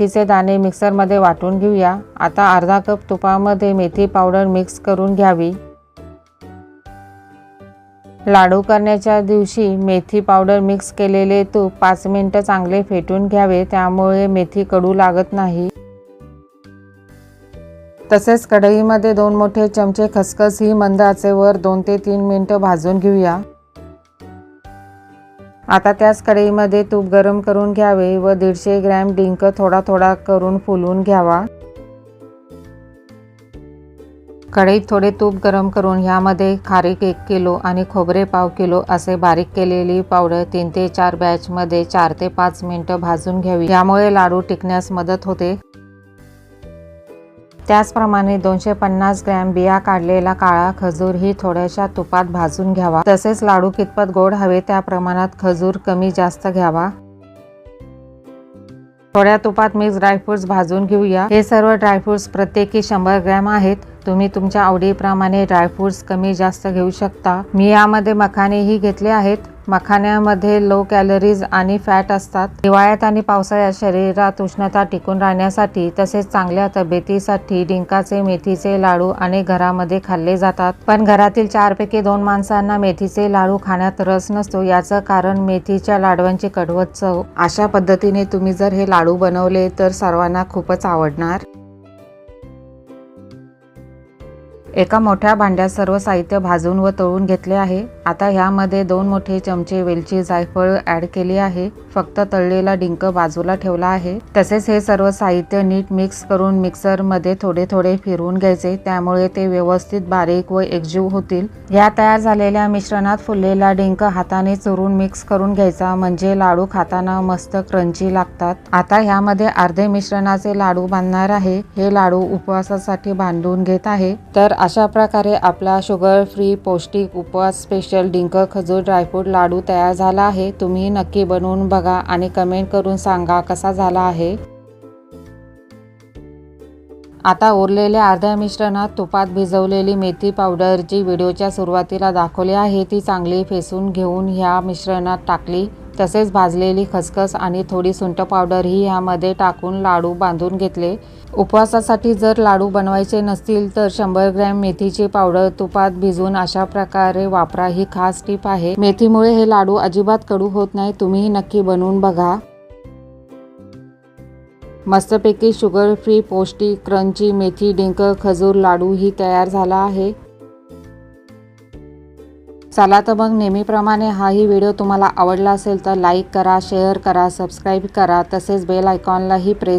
मेथीचे दाणे मिक्सरमध्ये वाटून घेऊया. आता अर्धा कप तुपामध्ये मेथी पावडर मिक्स करून घ्यावी. लाडू करण्याच्या दिवशी मेथी पावडर मिक्स केलेले तूप पाच मिनटं चांगले फेटून घ्यावे त्यामुळे मेथी कडू लागत नाही. तसेच कढईमध्ये दोन मोठे चमचे खसखस ही मंद आचेवर दोन ते तीन मिनटं भाजून घेऊया. आता त्याच कढईमध्ये तूप गरम करून घ्यावे व दीडशे ग्रॅम डिंक थोडा थोडा करून फुलून घ्यावा. कढईत थोडे तूप गरम करून ह्यामध्ये खारीक एक किलो आणि खोबरे पाव किलो असे बारीक केलेली पावडर तीन ते चार बॅचमध्ये चार ते पाच मिनटं भाजून घ्यावी. यामुळे लाडू टिकण्यास मदत होते. त्याचप्रमाणे दोनशे पन्नास ग्रॅम बिया काढलेला काळा खजूर ही थोड्याशा तुपात भाजून घ्यावा. तसेच लाडू कितपत गोड हवे त्या प्रमाणात खजूर कमी जास्त घ्यावा. थोड्या तुपात मिक्स ड्रायफ्रुट्स भाजून घेऊया. हे सर्व ड्रायफ्रुट्स प्रत्येकी शंभर ग्रॅम आहेत. तुम्ही तुमच्या आवडीप्रमाणे ड्रायफ्रुट्स कमी जास्त घेऊ शकता. मी यामध्ये मखानेही घेतले आहेत. मखाण्यामध्ये लो कॅलरीज आणि फॅट असतात. हिवाळ्यात आणि पावसाळ्यात शरीरात उष्णता टिकून राहण्यासाठी तसेच चांगल्या तब्येतीसाठी डिंकाचे मेथीचे लाडू आणि घरामध्ये खाल्ले जातात. पण घरातील चारपैकी दोन माणसांना मेथीचे लाडू खाण्यात रस नसतो. याचं कारण मेथीच्या लाडवांची कडवत चव. अशा पद्धतीने तुम्ही जर हे लाडू बनवले तर सर्वांना खूपच आवडणार. एका मोठ्या भांड्यात सर्व साहित्य भाजून व तळून घेतले आहे. आता ह्यामध्ये दोन मोठे चमचे वेलची जायफळ ॲड केली आहे. फक्त तळलेला डिंक बाजूला ठेवला आहे. तसेच हे सर्व साहित्य नीट मिक्स करून मिक्सरमध्ये थोडे थोडे फिरवून घ्यायचे. त्यामुळे ते व्यवस्थित बारीक व एकजीव होतील. या तयार झालेल्या मिश्रणात फुललेला डिंक हाताने चुरून मिक्स करून घ्यायचा. म्हणजे लाडू खाताना मस्त क्रंची लागतात. आता ह्यामध्ये अर्धे मिश्रणाचे लाडू बांधणार आहे. हे लाडू उपवासासाठी बांधून घेत आहे. तर अशा प्रकारे आपला शुगर फ्री पौष्टिक उपवास स्पेशल डिंक खजूर ड्रायफ्रूट लाडू तयार झाला आहे. तुम्ही नक्की बनवून बघा आणि कमेंट करून सांगा कसा झाला आहे. आता उरलेल्या अर्ध्या मिश्रणात तुपात भिजवलेली मेथी पावडर जी व्हिडिओच्या सुरुवातीला दाखवली आहे ती चांगली फेसून घेऊन ह्या मिश्रणात टाकली. तसेच भाजलेली खसखस आणि थोडी सुंठ पावडरही ह्यामध्ये टाकून लाडू बांधून घेतले. उपवासासाठी जर लाडू बनवायचे नसतील तर शंभर ग्रॅम मेथीची पावडर तुपात भिजून अशा प्रकारे वापरा ही खास टीप आहे. मेथीमुळे हे लाडू अजिबात कडू होत नाही तुम्ही नक्की बनवून बघा. मस्तपैकी शुगर फ्री पौष्टिक क्रंची मेथी डिंक खजूर लाडू ही तयार झाला आहे. चला तर मग नेहमीप्रमाणे हाही व्हिडिओ तुम्हाला आवडला असेल तर लाईक करा शेअर करा सबस्क्राईब करा. तसेच बेल आयकॉनलाही प्रेस